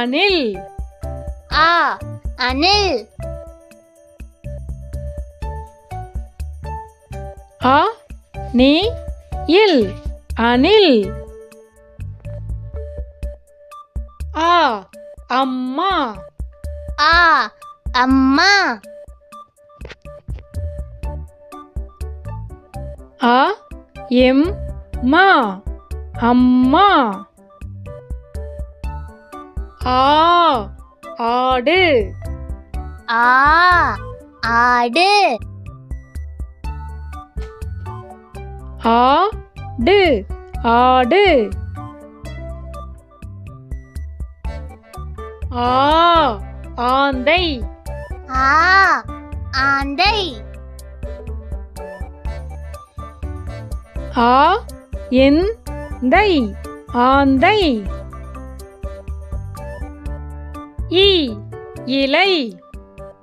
அணில் ஆ அணில் அ நீ இல் அணில் ஆ அம்மா. ஆ அம்மா. அ எம் மா. அம்மா. ஆ ஆடு. ஆ ஆடு. ஆடு ஆடு. ஆ ஆந்தை. ஆ ஆந்தை. ஆ என் தை ஆந்தை. இ இலை.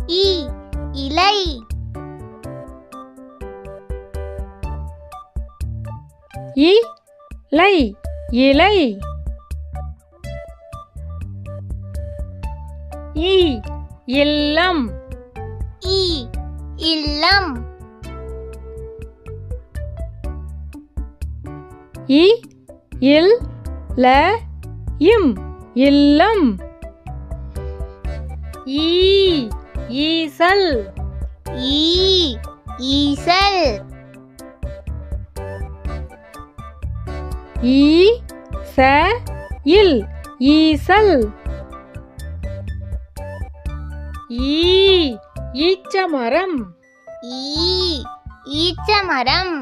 இ இலை. இ லை இலை. இ இல்லம். இ இல்லம். இ இல் ல இம் இல்லம். ஈ ஈசல். ஈ ஈசல். ஈ ச இல் ஈசல். ஈ ஈச்சமரம். ஈ ஈச்சமரம்.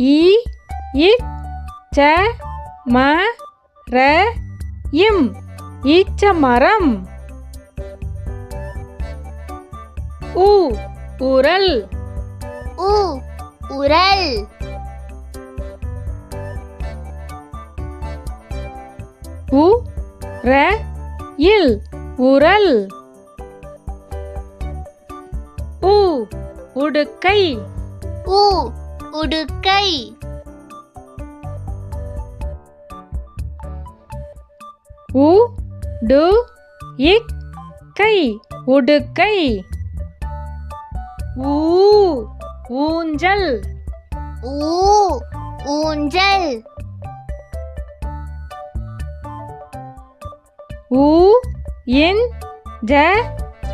ஈ இச் ச ம ர இம் ஈச்சமரம். உ உரல். உ உரல். உ ர இல் உரல். உ உடுக்கை. உ உடுக்கை. உ டு இக் கை உடுக்கை. ஊ ஊஞ்சல். ஊ ஊஞ்சல். ஊ இன் ஜ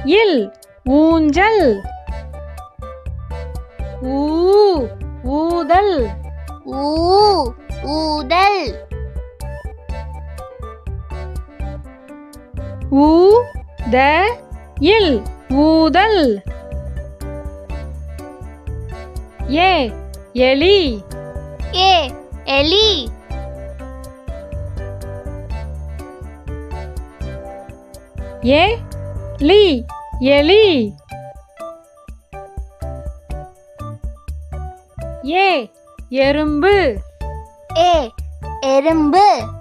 இல் ஊஞ்சல். ஊ ஊதல். ஊ ஊதல். ஊ த இல் ஊதல். ஏ எலி. ஏ எலி. ஏ லி எலி. ஏ எறும்பு. ஏ எறும்பு.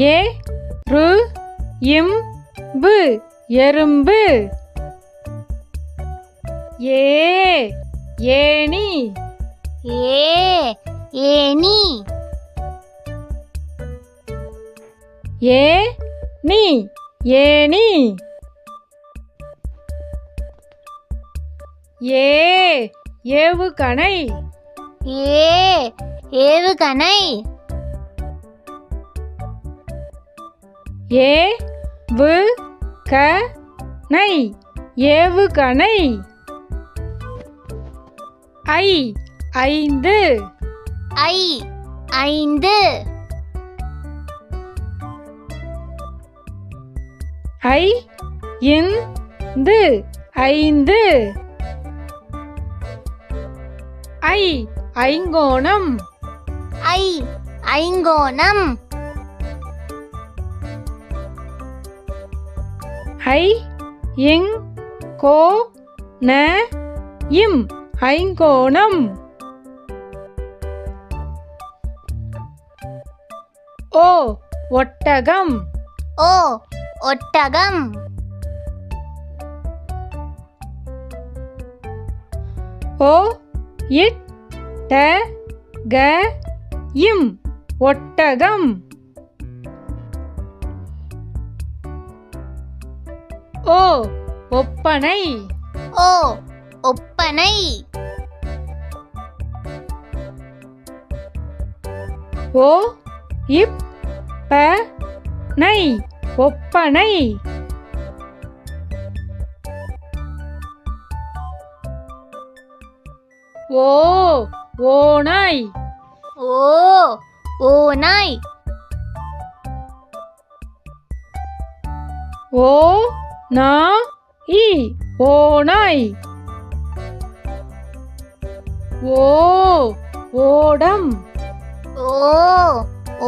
ஏ ரு இம் பு எறும்பு. ஏ ஏனி ஏ ஏனி ஏ நீ ஏனி ஏ ஏவுகணை. ஏ ஏவுகணை. ஏ வு க நை ஏவுகணை. ஐ ஐந்து. ஐ ஐந்து. ஐ இந்து. ஐந்து. ஐ ஐங்கோணம். ஐ ஐங்கோணம். ஐ இங் கோ ந இம் ஐங்கோணம். ஓ ஒட்டகம். ஓ ஒட்டகம். ஓ இட் ட க இம் ஒட்டகம். ஓ ஒப்பனை. ஓ ஒப்பனை. ஓ இப் ப நை ஒப்பனை. ஓ ஓநாய் ஓ ஓநாய் ஓ நா இ ஓநாய் ஓ ஓடம். ஓ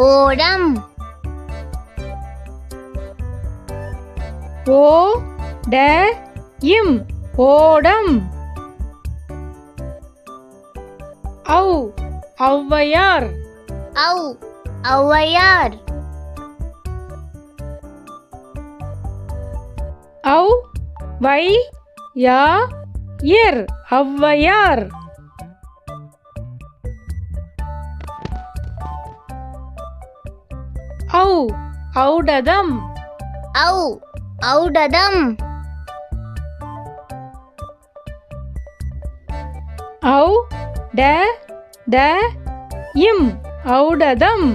ஓடம். ஓ ட இம் ஓடம். ஔ ஔவையார். ஔ ஔவையார். வை யா இர் ஔவையார். ஔ ஔடதம். ஔ ஔடதம். ஔ ட த இம் ஔடதம்.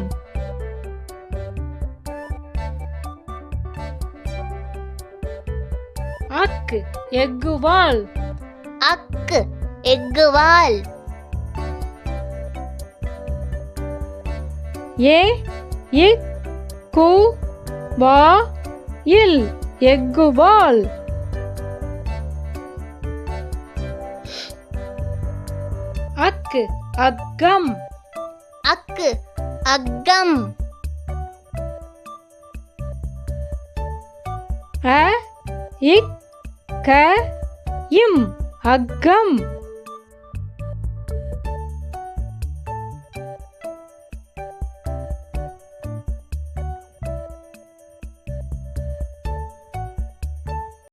எக்குவால் அக்கு எக்குவால் ஏ இக் கு வா இல் எக்குவால் அக்கு அக்கம் அக்கு அக்கம் அ இக் க இம் அக்கம்